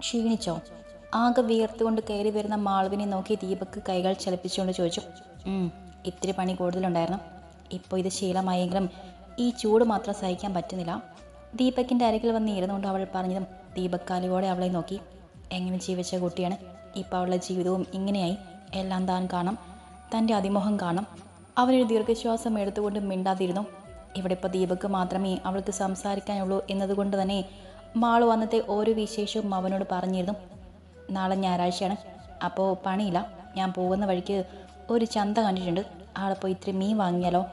ക്ഷീണിച്ചോ? ആകെ വിയർത്തുകൊണ്ട് കയറി വരുന്ന മാളവിനെ നോക്കി ദീപക്ക് കൈകൾ ചലിപ്പിച്ചുകൊണ്ട് ചോദിച്ചു "ഉം, ഇത്തിരി പണി കൂടുതലുണ്ടായിരുന്നു. ഇപ്പോൾ ഇത് ശീലമായെങ്കിലും ഈ ചൂട് മാത്രം സഹിക്കാൻ പറ്റുന്നില്ല. ദീപക്കിന്റെ അരികിൽ വന്ന് ഇരുന്നുകൊണ്ട് അവൾ പറഞ്ഞതും ദീപക് കാലിയോടെ അവളെ നോക്കി. എങ്ങനെ ജീവിച്ച കുട്ടിയാണ്? ഇപ്പോൾ അവളുടെ ജീവിതവും ഇങ്ങനെയായി. എല്ലാം താൻ കാണാം. തന്റെ അതിമോഹം കാണാം. അവനൊരു ദീർഘശ്വാസം എടുത്തുകൊണ്ട് മിണ്ടാതിരുന്നു. ഇവിടെ ഇപ്പോൾ ദീപക്ക് മാത്രമേ അവൾക്ക് സംസാരിക്കാനുള്ളൂ എന്നതുകൊണ്ട് തന്നെ മാളു അന്നത്തെ ഓരോ വിശേഷവും അവനോട് പറഞ്ഞിരുന്നു. നാളെ ഞായറാഴ്ചയാണ്. അപ്പോൾ പണിയില്ല. ഞാൻ പോകുന്ന വഴിക്ക് ഒരു ചന്ത കണ്ടിട്ടുണ്ട്. ആളെ പോയി മീൻ വാങ്ങിയാലോ?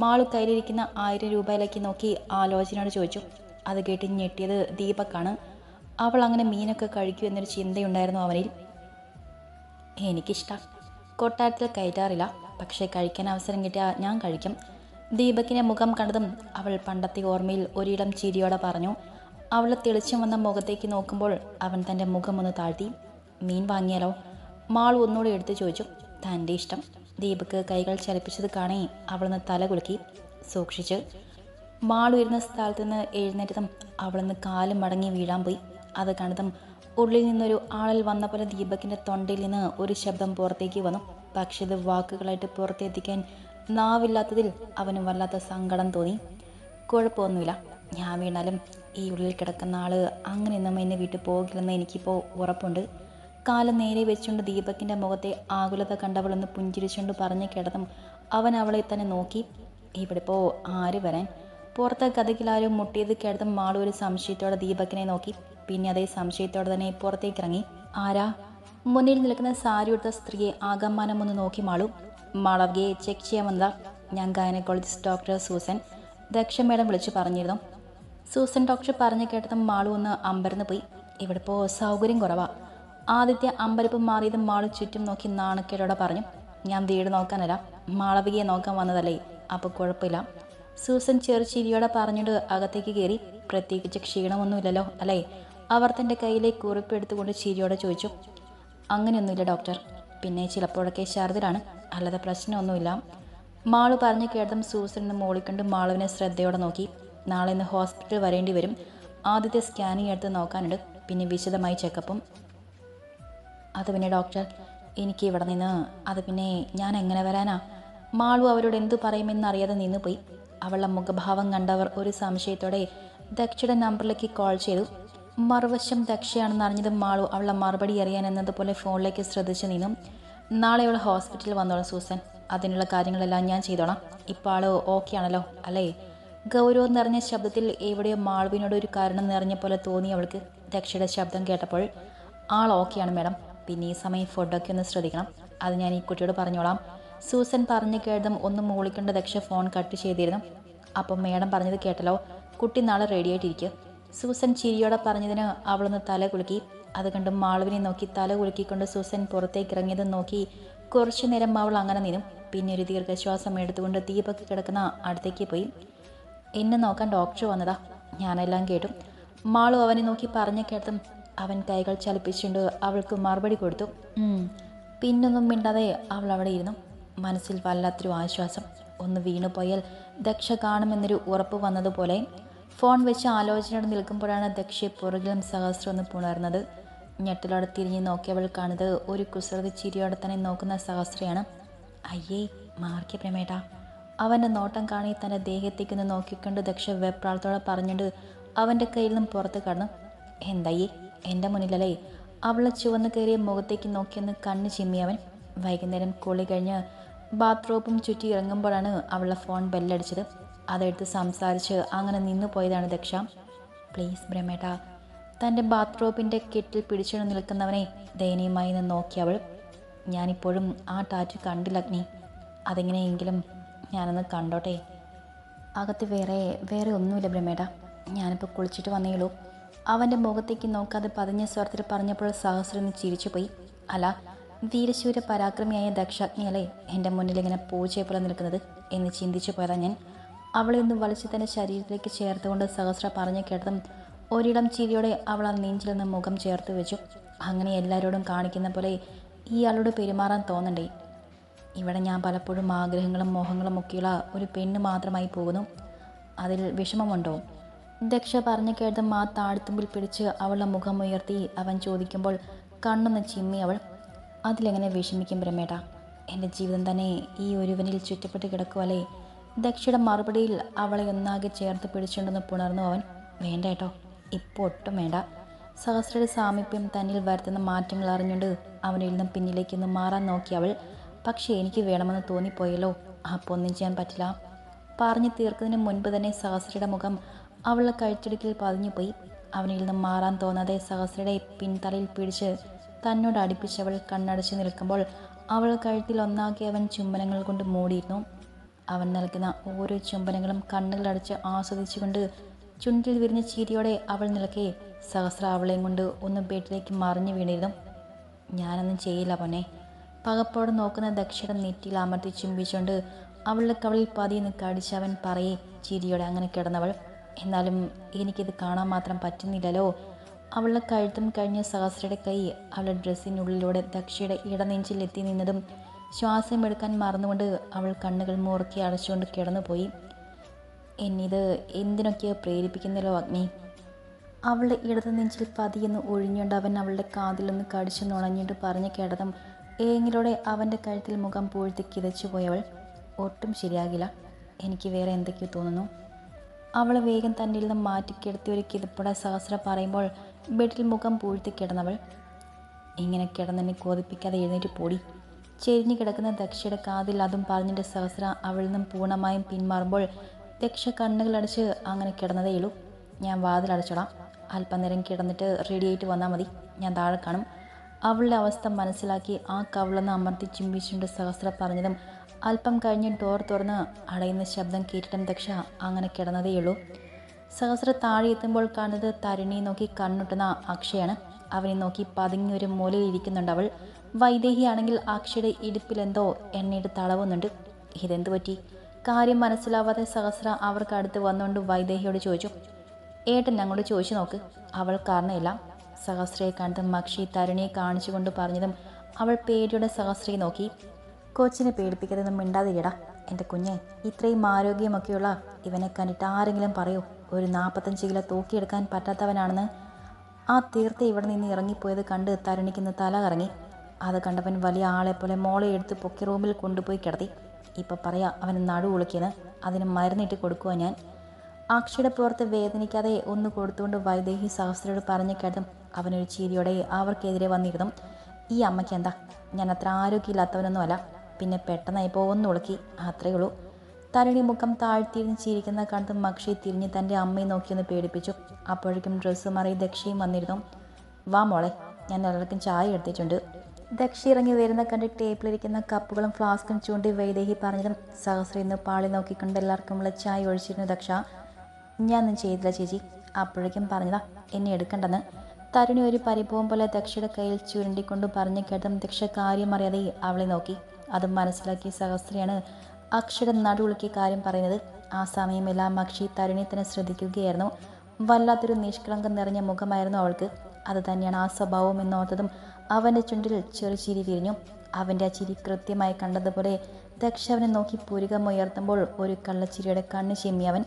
മാൾ കയ്യിലിരിക്കുന്ന ആയിരം രൂപയിലേക്ക് നോക്കി ആലോചനയോട് ചോദിച്ചു. അത് കേട്ട് ഞെട്ടിയത് ദീപക്കാണ്. അവൾ അങ്ങനെ മീനൊക്കെ കഴിക്കൂ എന്നൊരു ചിന്തയുണ്ടായിരുന്നു അവനിൽ. എനിക്കിഷ്ടം. കൊട്ടാരത്തിൽ കയറ്റാറില്ല. പക്ഷേ കഴിക്കാൻ അവസരം കിട്ടിയാൽ ഞാൻ കഴിക്കും. ദീപക്കിനെ മുഖം കണ്ടതും അവൾ പണ്ടത്തെ ഓർമ്മയിൽ ഒരിടം ചിരിയോടെ പറഞ്ഞു. അവൾ തെളിച്ചം വന്ന മുഖത്തേക്ക് നോക്കുമ്പോൾ അവൻ തന്റെ മുഖം ഒന്ന് താഴ്ത്തി മീൻ വാങ്ങിയാലോ? മാൾ ഒന്നുകൂടെ എടുത്തു ചോദിച്ചു തന്റെ ഇഷ്ടം. ദീപക്ക് കൈകൾ ചലിപ്പിച്ചത് കാണേ അവളൊന്ന് തല കുലുക്കി സൂക്ഷിച്ച്. മാൾ ഇരുന്ന സ്ഥലത്ത് നിന്ന് എഴുന്നേറ്റതും അവളൊന്ന് കാലും മടങ്ങി വീഴാൻ പോയി. അത് കണ്ടതും ഉള്ളിൽ നിന്നൊരു ആളിൽ വന്ന പോലെ ദീപക്കിന്റെ തൊണ്ടയിൽ നിന്ന് ഒരു ശബ്ദം പുറത്തേക്ക് വന്നു. പക്ഷേ ഇത് വാക്കുകളായിട്ട് പുറത്തെത്തിക്കാൻ നാവില്ലാത്തതിൽ അവന് വല്ലാത്ത സങ്കടം തോന്നി. കുഴപ്പമൊന്നുമില്ല. ഞാൻ വീണാലും ഈ ഉള്ളിൽ കിടക്കുന്ന ആൾ അങ്ങനെയൊന്നും എന്നെ വീട്ടിൽ പോകില്ലെന്ന് എനിക്കിപ്പോൾ ഉറപ്പുണ്ട്. കാലം നേരെ വെച്ചുകൊണ്ട് ദീപകിന്റെ മുഖത്തെ ആകുലത കണ്ടവളൊന്ന് പുഞ്ചിരിച്ചുകൊണ്ട് പറഞ്ഞു കിടന്നും അവൻ അവളെ തന്നെ നോക്കി. ഇവിടെ ഇപ്പോൾ ആര് വരാൻ? പുറത്തെ കഥകിലാരും മുട്ടിയത് കിടന്നും മാളു ഒരു സംശയത്തോടെ ദീപക്കിനെ നോക്കി. പിന്നെ അതേ സംശയത്തോടെ തന്നെ പുറത്തേക്ക് ഇറങ്ങി ആരാ? മുന്നിൽ നിൽക്കുന്ന സാരി ഉടുത്ത സ്ത്രീയെ ആകമ്മാനം ഒന്ന് നോക്കി മാളു. മാളവികയെ ചെക്ക് ചെയ്യാൻ വന്നതാ. ഞാൻ gynaecologist doctor Susan. Daksha madam വിളിച്ചു പറഞ്ഞിരുന്നു. സൂസൻ ഡോക്ടർ പറഞ്ഞു കേട്ടതും മാളു ഒന്ന് അമ്പരന്ന് പോയി. ഇവിടെ ഇപ്പോൾ സൗകര്യം കുറവാ. ആദ്യത്തെ അമ്പരപ്പ് മാറിയത് മാളു ചുറ്റും നോക്കി നാണക്കേടോടെ പറഞ്ഞു. ഞാൻ വീട് നോക്കാനല്ല മാളവികയെ നോക്കാൻ വന്നതല്ലേ അപ്പോൾ കുഴപ്പമില്ല. സൂസൻ ചെറുചിരിയോടെ പറഞ്ഞിട്ട് അകത്തേക്ക് കയറി. പ്രത്യേകിച്ച് ക്ഷീണമൊന്നുമില്ലല്ലോ അല്ലേ? അവർ തന്റെ കയ്യിലെ കുറിപ്പ് എടുത്തുകൊണ്ട് ചിരിയോടെ ചോദിച്ചു. അങ്ങനെയൊന്നുമില്ല ഡോക്ടർ. പിന്നെ ചിലപ്പോഴൊക്കെ ഛർദിലാണ് അല്ലാതെ പ്രശ്നമൊന്നുമില്ല. മാളു പറഞ്ഞു കേട്ടതും സൂസൻ എന്ന് മോളിക്കണ്ട് മാളുവിനെ ശ്രദ്ധയോടെ നോക്കി. നാളെ ഇന്ന് ഹോസ്പിറ്റൽ വരേണ്ടി വരും. ആദ്യത്തെ സ്കാനിങ് എടുത്ത് നോക്കാനുണ്ട്. പിന്നെ വിശദമായി ചെക്കപ്പും. അത് പിന്നെ ഡോക്ടർ എനിക്ക് ഇവിടെ നിന്ന് അത് പിന്നെ ഞാൻ എങ്ങനെ വരാനാ? മാളു അവരോട് എന്തു പറയുമെന്ന് അറിയാതെ നിന്നുപോയി. അവളുടെ മുഖഭാവം കണ്ടവർ ഒരു സംശയത്തോടെ ദക്ഷയുടെ നമ്പറിലേക്ക് കോൾ ചെയ്തു. മറുവശം ദക്ഷയാണെന്ന് അറിഞ്ഞതും മാളു അവളുടെ മറുപടി അറിയാൻ എന്നതുപോലെ ഫോണിലേക്ക് ശ്രദ്ധിച്ചു നിന്നു. നാളെ അവൾ ഹോസ്പിറ്റലിൽ വന്നോളാം സൂസൻ. അതിനുള്ള കാര്യങ്ങളെല്ലാം ഞാൻ ചെയ്തോളാം. ഇപ്പോൾ ആൾ ഓക്കെ ആണല്ലോ അല്ലേ? ഗൗരവം നിറഞ്ഞ ശബ്ദത്തിൽ എവിടെയോ മാളുവിനോട് ഒരു കാരണം നിറഞ്ഞ പോലെ തോന്നി അവൾക്ക്. ദക്ഷയുടെ ശബ്ദം കേട്ടപ്പോൾ ആൾ ഓക്കെയാണ് മാഡം. പിന്നെ ഈ സമയം ഫുഡൊക്കെ ഒന്ന് ശ്രദ്ധിക്കണം. അത് ഞാൻ ഈ കുട്ടിയോട് പറഞ്ഞോളാം. സൂസൻ പറഞ്ഞു കേട്ടതും ഒന്ന് മൂളിക്കേണ്ട ദക്ഷ ഫോൺ കട്ട് ചെയ്തിരുന്നു. അപ്പം മേഡം പറഞ്ഞത് കേട്ടല്ലോ. കുട്ടി നാളെ റെഡി ആയിട്ടിരിക്കുക സൂസൻ ചിരിയോടെ പറഞ്ഞതിന് അവളൊന്ന് തല കുലുക്കി. അത് കണ്ട് മാളുവിനെ നോക്കി തല കുലുക്കിക്കൊണ്ട് സൂസൻ പുറത്തേക്ക് ഇറങ്ങിയത് നോക്കി കുറച്ചു നേരം അവൾ അങ്ങനെ നിന്നു. പിന്നെ ഒരു ദീർഘശ്വാസം എടുത്തുകൊണ്ട് ദീപക് കിടക്കുന്ന അടുത്തേക്ക് പോയി. എന്നെ നോക്കാൻ ഡോക്ടർ വന്നതാ. ഞാനെല്ലാം കേട്ടു. മാളു അവനെ നോക്കി പറഞ്ഞു കേട്ടതും അവൻ കൈകൾ ചലിപ്പിച്ചുകൊണ്ട് അവൾക്ക് മറുപടി കൊടുത്തു. പിന്നൊന്നും മിണ്ടാതെ അവൾ അവിടെ ഇരുന്നു. മനസ്സിൽ വല്ലാത്തൊരു ആശ്വാസം. ഒന്ന് വീണുപോയാൽ ദക്ഷ കാണുമെന്നൊരു ഉറപ്പ് വന്നതുപോലെ ഫോൺ വെച്ച് ആലോചനയോടെ നിൽക്കുമ്പോഴാണ് ദക്ഷയെ പുറകിലും സഹസ്രം ഒന്ന് പുണർന്നത്. ഞെട്ടലോടെ തിരിഞ്ഞ് നോക്കിയവൾ കാണുന്നത് ഒരു കുസൃതി ചിരിയോടെ തന്നെ നോക്കുന്ന സഹസ്രയാണ്. അയ്യേ മാർക്കിയ പ്രമേട്ട അവന്റെ നോട്ടം കാണി തന്റെ ദേഹത്തേക്ക് നിന്ന് നോക്കിക്കൊണ്ട് ദക്ഷ വെപ്രാളത്തോടെ പറഞ്ഞിട്ട് അവന്റെ കയ്യിൽ നിന്നും പുറത്ത് കടന്നു എന്തായി? എന്റെ മുന്നിലല്ലേ? അവളെ ചുവന്ന് കയറിയ മുഖത്തേക്ക് നോക്കിയൊന്ന് കണ്ണ് ചിമ്മിയവൻ വൈകുന്നേരം കുളി കഴിഞ്ഞ് ബാത്റൂമും ചുറ്റി ഇറങ്ങുമ്പോഴാണ് അവളുടെ ഫോൺ ബെല്ലടിച്ചത്. അതെടുത്ത് സംസാരിച്ച് അങ്ങനെ നിന്നു പോയതാണ് ദക്ഷ. പ്ലീസ് ബ്രഹ്മേട്ട തന്റെ ബാത്റൂമിന്റെ കെട്ടിൽ പിടിച്ചു നിൽക്കുന്നവനെ ദയനീയമായി നിന്ന് നോക്കി അവൾ. ഞാനിപ്പോഴും ആ ടാറ്റു കണ്ടില്ല അഗ്നി. അതെങ്ങനെയെങ്കിലും ഞാനൊന്ന് കണ്ടോട്ടെ. അകത്ത് വേറെ വേറെ ഒന്നുമില്ല ബ്രഹ്മേട. ഞാനിപ്പോൾ കുളിച്ചിട്ട് വന്നേയുള്ളൂ അവന്റെ മുഖത്തേക്ക് നോക്കാതെ പതിഞ്ഞ സ്വരത്തിൽ പറഞ്ഞപ്പോൾ സഹസ്രം ചിരിച്ചുപോയി. അല്ല വീരശൂര പരാക്രമിയായ ദക്ഷാഗ്നിയല്ലേ എന്റെ മുന്നിൽ ഇങ്ങനെ പൂജയെ പോലെ നിൽക്കുന്നത്? എന്ന് ചിന്തിച്ചു പോയതാ ഞാൻ. അവളെ ഒന്ന് വലിച്ചു തന്റെ ശരീരത്തിലേക്ക് ചേർത്തുകൊണ്ട് സഹസ്ര പറഞ്ഞു കേട്ടതും ഒരിടം ചിരിയോടെ അവൾ ആ നെഞ്ചിൽ നിന്ന് മുഖം ചേർത്ത് വെച്ചു. അങ്ങനെ എല്ലാവരോടും കാണിക്കുന്ന പോലെ ഇയാളോട് പെരുമാറാൻ തോന്നണ്ടേ? ഇവിടെ ഞാൻ പലപ്പോഴും ആഗ്രഹങ്ങളും മോഹങ്ങളും ഒക്കെയുള്ള ഒരു പെണ്ണ് മാത്രമായി പോകുന്നു. അതിൽ വിഷമമുണ്ടോ? ദക്ഷ പറഞ്ഞു കേട്ടും ആ താഴ്ത്തുമ്പിൽ പിടിച്ച് അവളുടെ മുഖം ഉയർത്തി അവൻ ചോദിക്കുമ്പോൾ കണ്ണൊന്ന് ചിമ്മി അവൾ അതിലെങ്ങനെ വിഷമിക്കും ബ്രഹ്മേട്ട എന്റെ ജീവിതം തന്നെ ഈ ഒരുവനിൽ ചുറ്റപ്പെട്ട് കിടക്കുവല്ലേ? ദക്ഷയുടെ മറുപടിയിൽ അവളെ ഒന്നാകെ ചേർത്ത് പിടിച്ചുണ്ടെന്ന് പുണർന്നു അവൻ വേണ്ട കേട്ടോ ഇപ്പോൾ ഒട്ടും വേണ്ട. സഹസ്രയുടെ സാമീപ്യം തന്നിൽ വരുത്തുന്ന മാറ്റങ്ങൾ അറിഞ്ഞുകൊണ്ട് അവനിൽ നിന്നും പിന്നിലേക്കൊന്ന് മാറാൻ നോക്കി അവൾ പക്ഷേ എനിക്ക് വേണമെന്ന് തോന്നിപ്പോയല്ലോ. അപ്പോൾ ഒന്നും ചെയ്യാൻ പറ്റില്ല. പറഞ്ഞു തീർക്കുന്നതിന് മുൻപ് തന്നെ സഹസ്രയുടെ മുഖം അവളുടെ കഴുത്തിടുക്കിൽ പതിഞ്ഞുപോയി. അവനിൽ നിന്നും മാറാൻ തോന്നാതെ സഹസ്രയുടെ പിൻതലയിൽ പിടിച്ച് തന്നോട് അടുപ്പിച്ചവൾ കണ്ണടച്ച് നിൽക്കുമ്പോൾ അവൾ കഴുത്തിൽ ഒന്നാക്കി അവൻ ചുംബനങ്ങൾ കൊണ്ട് മൂടിയിരുന്നു. അവൻ നൽകുന്ന ഓരോ ചുംബനങ്ങളും കണ്ണുകളടച്ച് ആസ്വദിച്ചുകൊണ്ട് ചുണ്ടിൽ വിരിഞ്ഞ ചീരിയോടെ അവൾ നിൽക്കെ സഹസ്ര അവളെയും കൊണ്ട് ഒന്ന് ബെഡിലേക്ക് മറിഞ്ഞു വീണിരുന്നു. ഞാനൊന്നും ചെയ്യില്ല പൊന്നെ. പകപ്പോടെ നോക്കുന്ന ദക്ഷയുടെ നെറ്റിയിൽ അമർത്തി ചുംബിച്ചുകൊണ്ട് അവളുടെ കവളിൽ പതിയെന്ന് കടിച്ച് അവൻ പറയേ ചിരിയോടെ അങ്ങനെ കിടന്നവൾ എന്നാലും എനിക്കിത് കാണാൻ മാത്രം പറ്റുന്നില്ലല്ലോ. അവളുടെ കഴുത്തും കഴിഞ്ഞ സഹസ്രയുടെ കൈ അവളുടെ ഡ്രസ്സിനുള്ളിലൂടെ ദക്ഷിയുടെ ഇടനെഞ്ചിൽ എത്തി നിന്നതും ശ്വാസം എടുക്കാൻ മറന്നുകൊണ്ട് അവൾ കണ്ണുകൾ മുറുക്കി അടച്ചുകൊണ്ട് കിടന്നുപോയി. എന്നിത് എന്തിനൊക്കെയോ പ്രേരിപ്പിക്കുന്നല്ലോ അഗ്നി. അവളുടെ ഇടത് നെഞ്ചിൽ പതിയെന്ന് ഒഴിഞ്ഞുകൊണ്ട് അവൻ അവളുടെ കാതിലൊന്ന് കടിച്ചു നുണഞ്ഞിട്ട് പറഞ്ഞു കേട്ടതും ഏങ്ങിലൂടെ അവന്റെ കഴുത്തിൽ മുഖം പൂഴ്ത്തി കിതച്ചു പോയവൾ ഒട്ടും ശരിയാകില്ല. എനിക്ക് വേറെ എന്തൊക്കെയോ തോന്നുന്നു. അവൾ വേഗം തന്നിൽ നിന്നും മാറ്റിക്കിടത്തി ഒരു കിതപ്പുട സഹസ്ര പറയുമ്പോൾ ബെഡിൽ മുഖം പൂഴ്ത്തി കിടന്നവൾ ഇങ്ങനെ കിടന്നെന്നെ കോതിപ്പിക്കാതെ എഴുന്നേറ്റ് പോടി. ചെരിഞ്ഞു കിടക്കുന്ന ദക്ഷയുടെ കാതിൽ അതും പറഞ്ഞിട്ട് സഹസ്ര അവളിൽ നിന്നും പൂർണമായും പിന്മാറുമ്പോൾ ദക്ഷ കണ്ണുകളടച്ച് അങ്ങനെ കിടന്നതേയുള്ളൂ. ഞാൻ വാതിലടച്ചോളാം അല്പനേരം കിടന്നിട്ട് റെഡിയായിട്ട് വന്നാൽ മതി. ഞാൻ താഴെ കാണും. അവളുടെ അവസ്ഥ മനസ്സിലാക്കി ആ കവളന്ന് അമർത്തി ചുംബിച്ചുകൊണ്ട് സഹസ്ര പറഞ്ഞതും അല്പം കഴിഞ്ഞ് ഡോർ തുറന്ന് അടയുന്ന ശബ്ദം കേട്ടിട്ടും ദക്ഷ അങ്ങനെ കിടന്നതേയുള്ളൂ. സഹസ്ര താഴെ എത്തുമ്പോൾ കാണുന്നത് തരുണിയെ നോക്കി കണ്ണുട്ടുന്ന അക്ഷയാണ്. അവനെ നോക്കി പതുങ്ങി ഒരു മൂലയിൽ ഇരിക്കുന്നുണ്ട് അവൾ. വൈദേഹിയാണെങ്കിൽ അക്ഷയുടെ ഇടുപ്പിലെന്തോ എണ്ണയിട്ട് തളവുന്നുണ്ട്. ഇതെന്തു പറ്റി? കാര്യം മനസ്സിലാവാതെ സഹസ്ര അവർക്ക് അടുത്ത് വന്നുകൊണ്ട് വൈദേഹിയോട് ചോദിച്ചു. ഏട്ടൻ ഞങ്ങളോട് ചോദിച്ചു നോക്ക്. അവൾ കാരണമില്ല. സഹസ്രയെ കണ്ടതും മക്ഷി തരുണിയെ കാണിച്ചുകൊണ്ട് പറഞ്ഞതും അവൾ പേടിയുടെ സഹസ്രയെ നോക്കി. കൊച്ചിനെ പേടിപ്പിക്കാതെ മിണ്ടാതിരിടാ എന്റെ കുഞ്ഞെ. ഇത്രയും ആരോഗ്യമൊക്കെയുള്ള ഇവനെ കണ്ടിട്ട് ആരെങ്കിലും പറയൂ. ഒരു നാൽപ്പത്തഞ്ച് കിലോ തൂക്കിയെടുക്കാൻ പറ്റാത്തവനാണെന്ന്. ആ തീർത്ത് ഇവിടെ നിന്ന് ഇറങ്ങിപ്പോയത് കണ്ട് തരുണിക്കുന്ന തല കറങ്ങി. അത് കണ്ടവൻ വലിയ ആളെ പോലെ മോളെ എടുത്ത് പൊക്കി റൂമിൽ കൊണ്ടുപോയി കിടത്തി. ഇപ്പം പറയാം അവന് നടു ഉളുക്കിയെന്ന് അതിന് മരുന്നിട്ട് കൊടുക്കുക ഞാൻ. അക്ഷയുടെ പുറത്ത് വേദനിക്കാതെ ഒന്ന് കൊടുത്തുകൊണ്ട് വൈദേഹി സഹസ്രയോട് പറഞ്ഞു കേട്ടും അവനൊരു ചിരിയോടെ അവർക്കെതിരെ വന്നിരുന്നു. ഈ അമ്മയ്ക്ക് എന്താ? ഞാൻ അത്ര ആരോഗ്യമില്ലാത്തവനൊന്നുമല്ല. പിന്നെ പെട്ടെന്നായിപ്പോൾ ഒന്ന് ഉളുക്കി. അത്രയേ ഉള്ളൂ. തരുണി മുഖം താഴ്ത്തിയിരുന്ന് ചിരിക്കുന്ന കണ്ട് മക്ഷി തിരിഞ്ഞ് തന്റെ അമ്മയെ നോക്കിയൊന്ന് പേടിപ്പിച്ചു. അപ്പോഴേക്കും ഡ്രസ്സ് മാറി ദക്ഷയും വന്നിരുന്നു. വാ മോളെ ഞാൻ എല്ലാവർക്കും ചായ എടുത്തിട്ടുണ്ട്. ദക്ഷി ഇറങ്ങി വരുന്ന കണ്ട് ടേബിളിരിക്കുന്ന കപ്പുകളും ഫ്ലാസ്കും ചൂണ്ടി വൈദേഹി പറഞ്ഞതും സഹസ്ര ഇന്ന് പാളി നോക്കിക്കൊണ്ട് എല്ലാവർക്കുമുള്ള ചായ ഒഴിച്ചിരുന്നു ദക്ഷ. ഞാനൊന്നും ചെയ്തില്ല ചേച്ചി. അപ്പോഴേക്കും പറഞ്ഞതാ എന്നെ എടുക്കണ്ടെന്ന്. തരുണി ഒരു പരിഭവം പോലെ ദക്ഷയുടെ കയ്യിൽ ചുരുണ്ടിക്കൊണ്ട് പറഞ്ഞു കേട്ടും ദക്ഷ കാര്യം അറിയാതെ അവളെ നോക്കി. അത് മനസ്സിലാക്കിയ സഹസ്രയാണ് അക്ഷയുടെ നടുവുളുക്കിയ കാര്യം പറയുന്നത്. ആ സമയമെല്ലാം അക്ഷി തരുണി തന്നെ ശ്രദ്ധിക്കുകയായിരുന്നു. വല്ലാത്തൊരു നിഷ്കളങ്കം നിറഞ്ഞ മുഖമായിരുന്നു അവൾക്ക്. അത് തന്നെയാണ് ആ സ്വഭാവം എന്നോർത്തതും അവന്റെ ചുണ്ടിൽ ചെറു ചിരി വിരിഞ്ഞു. അവന്റെ ആ ചിരി കൃത്യമായി കണ്ടതുപോലെ ദക്ഷ അവനെ നോക്കി പുരുകമുയർത്തുമ്പോൾ ഒരു കള്ളച്ചിരിയുടെ കണ്ണ് ചെമ്മി അവൻ.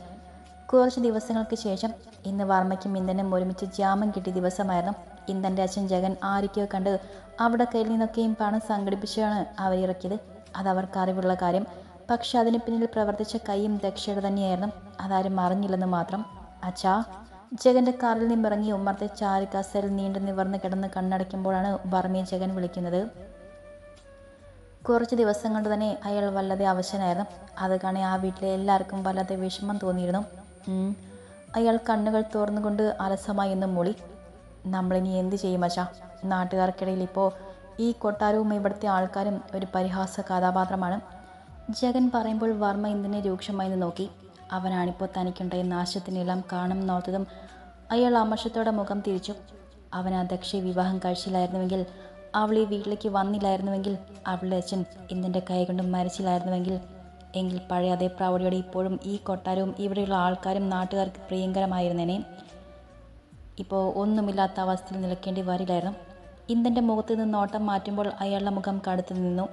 കുറച്ച് ദിവസങ്ങൾക്ക് ശേഷം ഇന്ന് വർമ്മയ്ക്കും ഇന്ദനും ഒരുമിച്ച് ജാമ്യം കിട്ടിയ ദിവസമായിരുന്നു. ഇന്ധന്റെ അച്ഛൻ ജഗൻ ആരൊക്കെയോ കണ്ട് അവിടെ കയ്യിൽ നിന്നൊക്കെയും പണം സംഘടിപ്പിച്ചാണ് അവരിറക്കിയത് അതവർക്ക് അറിവുള്ള കാര്യം. പക്ഷെ അതിന് പിന്നിൽ പ്രവർത്തിച്ച കൈയും ദക്ഷയുടെ തന്നെയായിരുന്നു. അതാരും അറിഞ്ഞില്ലെന്ന് മാത്രം. അച്ഛാ ജഗന്റെ കാറിൽ നിന്നിറങ്ങി ഉമ്മർത്തെ ചാരിക്കാസയിൽ നീണ്ടു നിവർന്ന് കിടന്ന് കണ്ണടയ്ക്കുമ്പോഴാണ് വർമ്മയെ ജഗൻ വിളിക്കുന്നത്. കുറച്ച് ദിവസം കൊണ്ട് തന്നെ അയാൾ വല്ലാതെ അവശനായിരുന്നു. അത് കാണി ആ വീട്ടിലെ എല്ലാവർക്കും വല്ലാതെ വിഷമം തോന്നിയിരുന്നു. അയാൾ കണ്ണുകൾ തുറന്നുകൊണ്ട് അലസമായി എന്ന് മൂളി. നമ്മളിനി എന്ത് ചെയ്യും അച്ഛാ? നാട്ടുകാർക്കിടയിൽ ഇപ്പോൾ ഈ കൊട്ടാരവും ഇവിടുത്തെ ആൾക്കാരും ഒരു പരിഹാസ കഥാപാത്രമാണ്. ജഗൻ പറയുമ്പോൾ വർമ്മ ഇന്ദിനെ രൂക്ഷമായി നോക്കി. അവനാണിപ്പോൾ തനിക്കുണ്ടായ നാശത്തിനെല്ലാം കാണും നോത്തതും അയാൾ അമർഷത്തോടെ മുഖം തിരിച്ചു. അവൻ ആ വിവാഹം കഴിച്ചില്ലായിരുന്നുവെങ്കിൽ അവൾ ഈ വീട്ടിലേക്ക് വന്നില്ലായിരുന്നുവെങ്കിൽ അവളുടെ അച്ഛൻ ഇന്ദിന്റെ കൈ കൊണ്ട് മരിച്ചില്ലായിരുന്നുവെങ്കിൽ എങ്കിൽ പഴയ അതേ പ്രൗഢിയോടെ ഇപ്പോഴും ഈ കൊട്ടാരവും ഇവിടെയുള്ള ആൾക്കാരും നാട്ടുകാർക്ക് പ്രിയങ്കരമായിരുന്നേനെ. ഇപ്പോൾ ഒന്നുമില്ലാത്ത അവസ്ഥയിൽ നിൽക്കേണ്ടി വരില്ലായിരുന്നു. ഇന്ദന്റെ മുഖത്ത് നിന്ന് നോട്ടം മാറ്റുമ്പോൾ അയാളുടെ മുഖം കടുത്തു നിന്നു.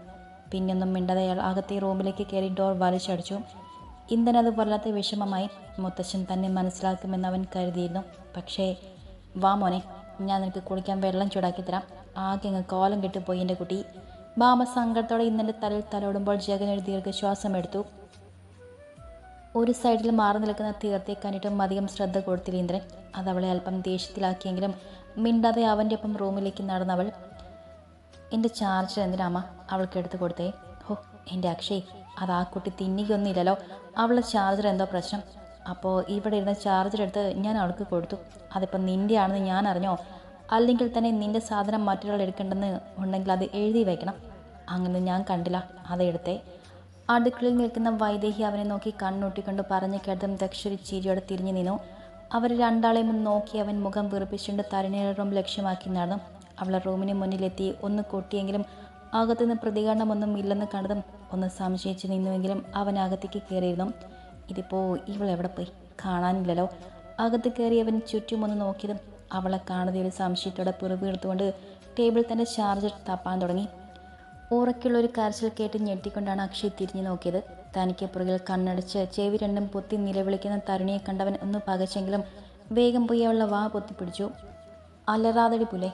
പിന്നൊന്നും മിണ്ടാതെ അയാൾ അകത്തെ റൂമിലേക്ക് കയറി ഡോർ വലിച്ചടിച്ചു. അത് വല്ലാത്ത വിഷമമായി. മുത്തശ്ശൻ തന്നെ മനസ്സിലാക്കുമെന്ന് അവൻ കരുതിയിരുന്നു. പക്ഷേ വാ മോനെ ഞാൻ നിനക്ക് കുളിക്കാൻ വെള്ളം ചൂടാക്കി തരാം. ആകെ അങ്ങ് കോലം കെട്ടിപ്പോയി എന്റെ കുട്ടി. ബാമ സങ്കടത്തോടെ ഇന്നലെ തലയിൽ തലോടുമ്പോൾ ജഗൻ ഒരു ദീർഘശ്വാസം എടുത്തു ഒരു സൈഡിൽ മാറി നിൽക്കുന്ന തീർത്തെ കണ്ടിട്ടും അധികം ശ്രദ്ധ കൊടുത്തില്ല ഇന്ദ്രൻ. അതവളെ അല്പം ദേഷ്യത്തിലാക്കിയെങ്കിലും മിണ്ടാതെ അവന്റെ ഒപ്പം റൂമിലേക്ക് നടന്നവൾ എന്റെ ചാർജർ എന്തിനാമ്മ അവൾക്ക് എടുത്തു കൊടുത്തേ. ഹോ എന്റെ അക്ഷയ് അത് ആ കുട്ടി തിന്നിക്കൊന്നുമില്ലല്ലോ. അവളുടെ ചാർജർ എന്തോ പ്രശ്നം. അപ്പോൾ ഇവിടെ ഇരുന്ന ചാർജർ എടുത്ത് ഞാൻ അവൾക്ക് കൊടുത്തു. അതിപ്പോൾ നിന്റെ ആണെന്ന് ഞാൻ അറിഞ്ഞോ? അല്ലെങ്കിൽ തന്നെ നിന്റെ സാധനം മറ്റൊരാൾ എടുക്കേണ്ടെന്ന് ഉണ്ടെങ്കിൽ അത് എഴുതി വയ്ക്കണം അങ്ങനെ ഞാൻ കണ്ടില്ല. അതെടുത്തേ. അടുക്കളയിൽ നിൽക്കുന്ന വൈദേഹി അവനെ നോക്കി കണ്ണൂട്ടിക്കൊണ്ട് പറഞ്ഞു കേട്ടതും ദക്ഷരി ചിരിയോടെ തിരിഞ്ഞു നിന്നു. അവർ രണ്ടാളെയും നോക്കി അവൻ മുഖം വീർപ്പിച്ചുകൊണ്ട് തരുണിയുടെ റൂം ലക്ഷ്യമാക്കി നടന്നു. അവളെ റൂമിന് മുന്നിലെത്തി. ഒന്ന് കൊട്ടിയെങ്കിലും അകത്തുനിന്ന് പ്രതികരണമൊന്നും ഇല്ലെന്ന് കണ്ടതും ഒന്ന് സംശയിച്ച് നിന്നുവെങ്കിലും അവൻ അകത്തേക്ക് കയറിയിരുന്നു. ഇതിപ്പോൾ ഇവളെവിടെ പോയി? കാണാനില്ലല്ലോ. അകത്ത് കയറി അവൻ ചുറ്റുമൊന്ന് നോക്കിയതും അവളെ കാണുന്നതിൽ സംശയത്തോടെ പിറവെടുത്തുകൊണ്ട് ടേബിൾ തന്നെ ചാർജർ തപ്പാൻ തുടങ്ങി. ഉറക്കുള്ള ഒരു കരച്ചിൽ കേട്ട് ഞെട്ടിക്കൊണ്ടാണ് അക്ഷയ് തിരിഞ്ഞു നോക്കിയത്. തനിക്ക് പുറകിൽ കണ്ണടച്ച് ചെവി രണ്ടും പൊത്തി നിലവിളിക്കുന്ന തരുണിയെ കണ്ടവൻ ഒന്ന് പകച്ചെങ്കിലും വേഗം പോയി അവളുടെ വാ പൊത്തിപ്പിടിച്ചു. അലറാതടി പുലേ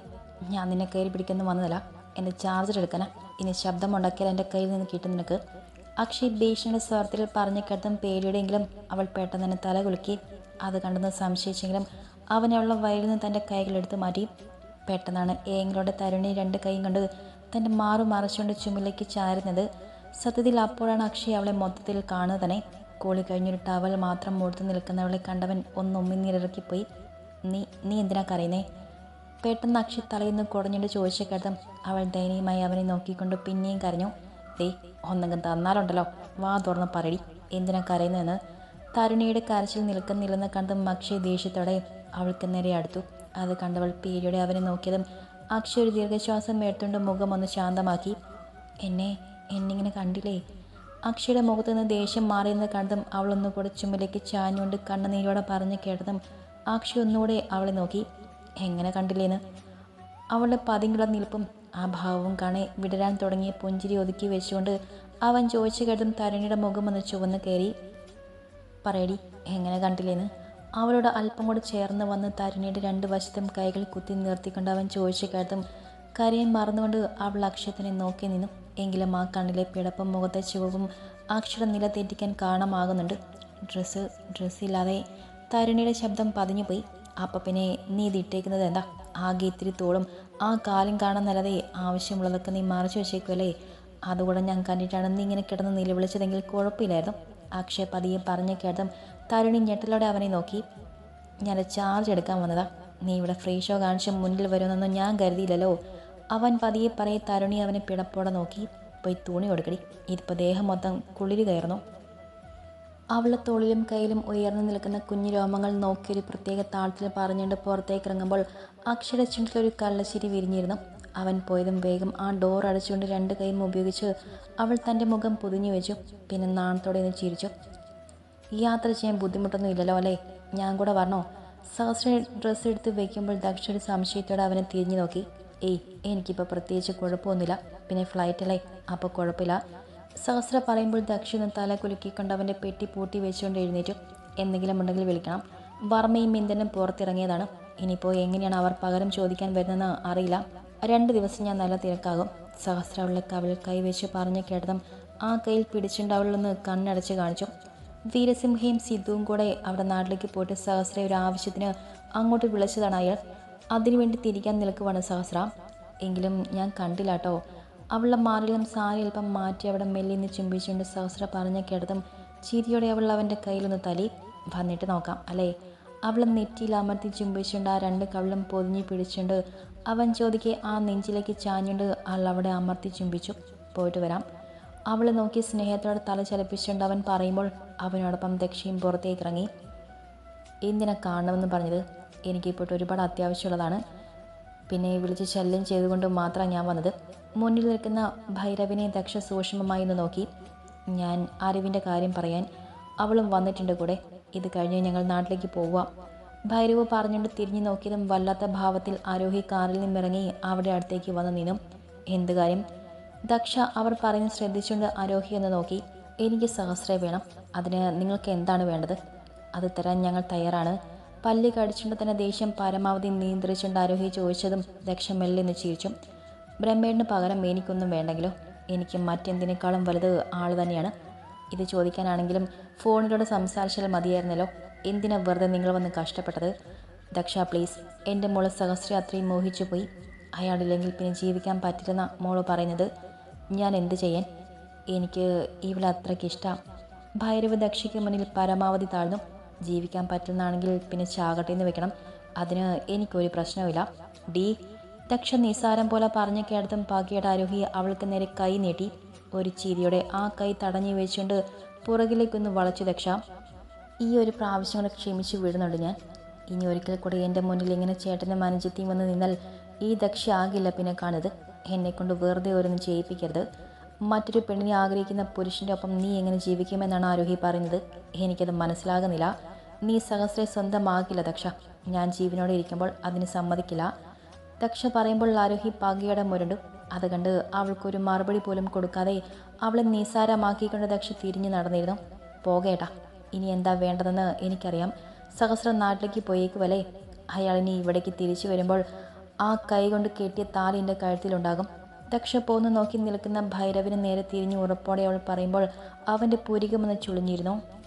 ഞാൻ നിന്നെ കയറി പിടിക്കുന്നു വന്നതല്ല. എന്റെ ചാർജർ എടുക്കണ. ഇനി ശബ്ദമുണ്ടാക്കിയാൽ എന്റെ കയ്യിൽ നിന്ന് കിട്ടും നിനക്ക്. അക്ഷയ് ഭീഷണിയുടെ സ്വരത്തിൽ പറഞ്ഞു കേട്ടതും പേടിയുടെയെങ്കിലും അവൾ പെട്ടെന്ന് തന്നെ തല കുലുക്കി. അത് കണ്ടെന്ന് സംശയിച്ചെങ്കിലും അവളുടെ വയലിൽ നിന്ന് തന്റെ കൈകളെടുത്ത് മാറ്റി. പെട്ടെന്നാണ് ഏങ്ങളുടെ തരുണി രണ്ട് കൈയും കൊണ്ട് തന്റെ മാറു മറച്ചുകൊണ്ട് ചുമലേക്ക് ചാരുന്നത്. സത്യത്തിൽ അപ്പോഴാണ് അക്ഷയ് അവളെ മൊത്തത്തിൽ കാണുന്നത് തന്നെ കോളി കഴിഞ്ഞൊരു ടവൽ മാത്രം മുഴുത്ത് നിൽക്കുന്നവളെ കണ്ടവൻ ഒന്ന് നീരിറക്കിപ്പോയി. നീ നീ എന്തിനാ കരയുന്നേ? പെട്ടെന്ന് അക്ഷയ് തലയിന്ന് കുടഞ്ഞിട്ട് ചോദിച്ച കേട്ടതും അവൾ ദയനീയമായി അവനെ നോക്കിക്കൊണ്ട് പിന്നെയും കരഞ്ഞു. ദേ ഒന്നെങ്കിലും തന്നാലുണ്ടല്ലോ. വാ തുറന്ന് പറയടി. എന്തിനാ കരയുന്നതെന്ന്? തരുണിയുടെ കരച്ചിൽ നിൽക്കുന്നില്ലെന്ന് കണ്ടും അക്ഷയ് ദേഷ്യത്തോടെ അവൾക്ക് നേരെ അടുത്തു. അത് കണ്ടവൾ പേടിയോടെ അവനെ നോക്കിയതും അക്ഷയ ഒരു ദീർഘശ്വാസം എടുത്തുകൊണ്ട് മുഖം ഒന്ന് ശാന്തമാക്കി. എന്നെ എന്നിങ്ങനെ കണ്ടില്ലേ? അക്ഷയുടെ മുഖത്ത് നിന്ന് ദേഷ്യം മാറിയെന്ന് കണ്ടതും അവൾ ഒന്നുകൂടെ ചുമലേക്ക് ചാഞ്ഞുകൊണ്ട് കണ്ണുനീരോടെ പറഞ്ഞു കേട്ടതും അക്ഷയ ഒന്നുകൂടെ അവളെ നോക്കി. എങ്ങനെ കണ്ടില്ലേന്ന്? അവളുടെ പതിങ്കുള്ള നിൽപ്പും ആ ഭാവവും കാണെ വിടരാൻ തുടങ്ങിയ പുഞ്ചിരി ഒതുക്കി വെച്ചുകൊണ്ട് അവൻ ചോദിച്ചു കേട്ടതും തരണിയുടെ മുഖം ഒന്ന് ചുവന്ന് കയറി. പറയടി എങ്ങനെ കണ്ടില്ലേന്ന്? അവളോട് അല്പം കൂടെ ചേർന്ന് വന്ന് തരുണിയുടെ രണ്ട് വശത്തും കൈകൾ കുത്തി നിർത്തിക്കൊണ്ട് അവൻ ചോദിച്ചു കേട്ടതും കരയും മറന്നുകൊണ്ട് അവൾ അക്ഷയത്തിനെ നോക്കി നിന്നു. എങ്കിലും ആ കണ്ണിലെ പിടപ്പും മുഖത്തെ ചുവവും അക്ഷരം നില തെറ്റിക്കാൻ കാരണമാകുന്നുണ്ട്. ഡ്രസ്സ് ഡ്രസ്സില്ലാതെ തരുണിയുടെ ശബ്ദം പതിഞ്ഞുപോയി അപ്പം പിന്നെ നീ ഇതിട്ടേക്കുന്നത് എന്താ? ആകെ ഇത്തിരി തോളും. ആ കാലും കാണാന്നല്ലാതെ ആവശ്യമുള്ളതൊക്കെ നീ മറച്ചു വെച്ചേക്കുമല്ലേ അതുകൂടെ ഞാൻ കണ്ടിട്ടാണ് നീ ഇങ്ങനെ കിടന്ന് നിലവിളിച്ചതെങ്കിൽ കുഴപ്പമില്ലായിരുന്നു. അക്ഷയ പതിയെ പറഞ്ഞു കേട്ടതും തരുണി ഞെട്ടലോടെ അവനെ നോക്കി. ഞാൻ ചാർജ് എടുക്കാൻ വന്നതാ. നീ ഇവിടെ ഫ്രീ ഷോ കാണിച്ച് മുന്നിൽ വരുമെന്നൊന്നും ഞാൻ കരുതിയില്ലല്ലോ. അവൻ പതിയെ പറയെ തരുണി അവനെ പിടപ്പോടെ നോക്കി. പോയി തുണി കൊടുക്കടി ഇതിപ്പോൾ ദേഹം മൊത്തം കുളിരി കയറുന്നു. അവളുടെ തോളിലും കയ്യിലും ഉയർന്നു നിൽക്കുന്ന കുഞ്ഞു രോമങ്ങൾ നോക്കി ഒരു പ്രത്യേക താളത്തിൽ പറഞ്ഞുകൊണ്ട് പുറത്തേക്ക് ഇറങ്ങുമ്പോൾ അക്ഷര ചുണ്ടിലൊരു കള്ളശ്ശിരി വിരിഞ്ഞിരുന്നു. അവൻ പോയതും വേഗം ആ ഡോർ അടച്ചുകൊണ്ട് രണ്ട് കൈയും ഉപയോഗിച്ച് അവൾ തന്റെ മുഖം പൊതിഞ്ഞു വെച്ചു. പിന്നെ നാണത്തോടെ ഒന്ന് ചിരിച്ചു. യാത്ര ചെയ്യാൻ ബുദ്ധിമുട്ടൊന്നും ഇല്ലല്ലോ അല്ലേ? ഞാൻ കൂടെ വരണോ? സഹസ്ര ഡ്രസ്സ് എടുത്ത് വയ്ക്കുമ്പോൾ ദക്ഷ ഒരു സംശയത്തോടെ അവനെ തിരിഞ്ഞു നോക്കി. ഏയ് എനിക്കിപ്പോൾ പ്രത്യേകിച്ച് കുഴപ്പമൊന്നുമില്ല. പിന്നെ ഫ്ലൈറ്റല്ലേ അപ്പോൾ കുഴപ്പമില്ല. സഹസ്ര പറയുമ്പോൾ ദക്ഷിണ തല കുലുക്കിക്കൊണ്ട് അവന്റെ പെട്ടി പൂട്ടി വെച്ചുകൊണ്ട് എഴുന്നേറ്റു. എന്തെങ്കിലും ഉണ്ടെങ്കിൽ വിളിക്കണം. വർമ്മയും ഇന്ധനം പുറത്തിറങ്ങിയതാണ്. ഇനിയിപ്പോൾ എങ്ങനെയാണ് അവർ പകരം ചോദിക്കാൻ വരുന്നതെന്ന് അറിയില്ല. രണ്ട് ദിവസം ഞാൻ നല്ല തിരക്കാകും. സഹസ്ര അവളുടെ കവിളിൽ കൈവച്ച് പറഞ്ഞു കേട്ടതും ആ കയ്യിൽ പിടിച്ചുകൊണ്ട് എന്ന് കണ്ണടച്ച് കാണിച്ചു. വീരസിംഹയും സിദ്ധുവും കൂടെ അവിടെ നാട്ടിലേക്ക് പോയിട്ട് സഹസ്ര ഒരു ആവശ്യത്തിന് അങ്ങോട്ട് വിളിച്ചതാണ് അയാൾ. അതിനുവേണ്ടി തിരിക്കാൻ നിൽക്കുവാണ് സഹസ്ര. എങ്കിലും ഞാൻ കണ്ടില്ല കേട്ടോ. അവളുടെ മാറിലും സാരി അല്പം മാറ്റി അവിടെ മെല്ലിന്ന് ചുംബിച്ചുകൊണ്ട് സഹസ്ര പറഞ്ഞ കേട്ടതും ചിരിയോടെ അവൾ അവന്റെ കയ്യിലൊന്ന് തലി വന്നിട്ട് നോക്കാം അല്ലേ? അവളെ നെറ്റിയിൽ അമർത്തി ചുംബിച്ചുകൊണ്ട് ആ രണ്ട് കവിളും പൊതിഞ്ഞു പിടിച്ചുകൊണ്ട് അവൻ ചോദിക്കെ ആ നെഞ്ചിലേക്ക് ചാഞ്ഞുകൊണ്ട് അവൾ അവിടെ അമർത്തി ചുംബിച്ചു. പോയിട്ട് വരാം. അവളെ നോക്കി സ്നേഹത്തോടെ തല ചലിപ്പിച്ചുകൊണ്ട് അവൻ പറയുമ്പോൾ അവനോടൊപ്പം ദക്ഷിയും പുറത്തേക്ക് ഇറങ്ങി. എന്തിനാ കാണണമെന്ന് പറഞ്ഞത്? എനിക്കിപ്പോൾ ഒരുപാട് അത്യാവശ്യമുള്ളതാണ്. പിന്നെ വിളിച്ച് ശല്യം ചെയ്തുകൊണ്ട് മാത്രമാണ് ഞാൻ വന്നത്. മുന്നിൽ നിൽക്കുന്ന ഭൈരവിനെ ദക്ഷ സൂക്ഷ്മമായി ഒന്ന് നോക്കി. ഞാൻ അറിവിന്റെ കാര്യം പറയാൻ അവളും വന്നിട്ടുണ്ട് കൂടെ. ഇത് കഴിഞ്ഞ് ഞങ്ങൾ നാട്ടിലേക്ക് പോവുക ഭൈരവ് പറഞ്ഞുകൊണ്ട് തിരിഞ്ഞു നോക്കിയതും വല്ലാത്ത ഭാവത്തിൽ ആരോഹി കാറിൽ നിന്നിറങ്ങി അവിടെ അടുത്തേക്ക് വന്നു നിന്നും. എന്ത് കാര്യം? ദക്ഷ അവർ പറയുന്നത് ശ്രദ്ധിച്ചുകൊണ്ട് ആരോഹി എന്ന് നോക്കി. എനിക്ക് സഹസ്രേ വേണം. അതിന് നിങ്ങൾക്ക് എന്താണ് വേണ്ടത്? അത് തരാൻ ഞങ്ങൾ തയ്യാറാണ്. പല്ല് കടിച്ചുകൊണ്ട് തന്നെ ദേഷ്യം പരമാവധി നിയന്ത്രിച്ചുകൊണ്ട് ആരോഹി ചോദിച്ചതും ദക്ഷ മെല്ലെ എന്ന് ചിരിച്ചു. ബ്രഹ്മേടിന് പകരം എനിക്കൊന്നും വേണ്ടെങ്കിലോ? എനിക്ക് മറ്റെന്തിനേക്കാളും വലുത് ആൾ തന്നെയാണ്. ഇത് ചോദിക്കാനാണെങ്കിലും ഫോണിലൂടെ സംസാരിച്ചാൽ മതിയായിരുന്നല്ലോ. എന്തിനാ വെറുതെ നിങ്ങൾ വന്ന് കഷ്ടപ്പെട്ടത്? ദക്ഷ പ്ലീസ് എന്റെ മോൾ സഹസ്ര അത്രയും മോഹിച്ചു പോയി. അയാളില്ലെങ്കിൽ പിന്നെ ജീവിക്കാൻ പറ്റില്ലെന്ന മോൾ പറയുന്നത്. ഞാൻ എന്ത് ചെയ്യാൻ? എനിക്ക് ഇവിടെ അത്രയ്ക്ക് ഇഷ്ടം. ഭൈരവ് ദക്ഷയ്ക്ക് മുന്നിൽ പരമാവധി താഴ്ന്നു. ജീവിക്കാൻ പറ്റുന്നതാണെങ്കിൽ പിന്നെ ചാകട്ടെ എന്ന് വെക്കണം. അതിന് എനിക്കൊരു പ്രശ്നവുമില്ല. ഡി ദക്ഷ നിസാരം പോലെ പറഞ്ഞ കേട്ടതും പാകിയുടെ ആരോഹി അവൾക്ക് നേരെ കൈ നീട്ടി. ഒരു ചിരിയോടെ ആ കൈ തടഞ്ഞു വെച്ചുകൊണ്ട് പുറകിലേക്കൊന്ന് വളച്ചു ദക്ഷ. ഈ ഒരു പ്രാവശ്യം കൂടെ ക്ഷമിച്ചു വിടുന്നുണ്ട് ഞാൻ. ഇനി ഒരിക്കൽ കൂടെ എന്റെ മുന്നിൽ ഇങ്ങനെ ചേട്ടന്റെ അനുജത്തിയും വന്ന് നിന്നാൽ ഈ ദക്ഷ ആകില്ല പിന്നെ കാണരുത്. എന്നെ കൊണ്ട് വെറുതെ ഓരോന്നും ചെയ്യിപ്പിക്കരുത്. മറ്റൊരു പെണ്ണിനെ ആഗ്രഹിക്കുന്ന പുരുഷന്റെ ഒപ്പം നീ എങ്ങനെ ജീവിക്കുമെന്നാണ് ആരോഹി പറയുന്നത്. എനിക്കത് മനസ്സിലാകുന്നില്ല. നീ സഹസ്രെ സ്വന്തമാകില്ല ദക്ഷ. ഞാൻ ജീവനോടെ ഇരിക്കുമ്പോൾ അതിന് സമ്മതിക്കില്ല. ദക്ഷ പറയുമ്പോൾ ആരോഹി പകയുടെ മുരണ്ടു. അത് കണ്ട് അവൾക്കൊരു മറുപടി പോലും കൊടുക്കാതെ അവളെ നിസാരമാക്കിക്കൊണ്ട് ദക്ഷ തിരിഞ്ഞു നടന്നിരുന്നു. പോകേട്ടാ. ഇനി എന്താ വേണ്ടതെന്ന് എനിക്കറിയാം. സഹസ്രം നാട്ടിലേക്ക് പോയേക്കുവല്ലേ? അയാൾ ഇനി ഇവിടേക്ക് തിരിച്ചു വരുമ്പോൾ ആ കൈ കൊണ്ട് കെട്ടിയ താലി എന്റെ കഴുത്തിലുണ്ടാകും. ദക്ഷ പോന്ന് നോക്കി നിൽക്കുന്ന ഭൈരവിന് നേരെ തിരിഞ്ഞു ഉറപ്പോടെ അവൾ പറയുമ്പോൾ അവന്റെ പുരികമെന്ന് ചുളിഞ്ഞിരുന്നു.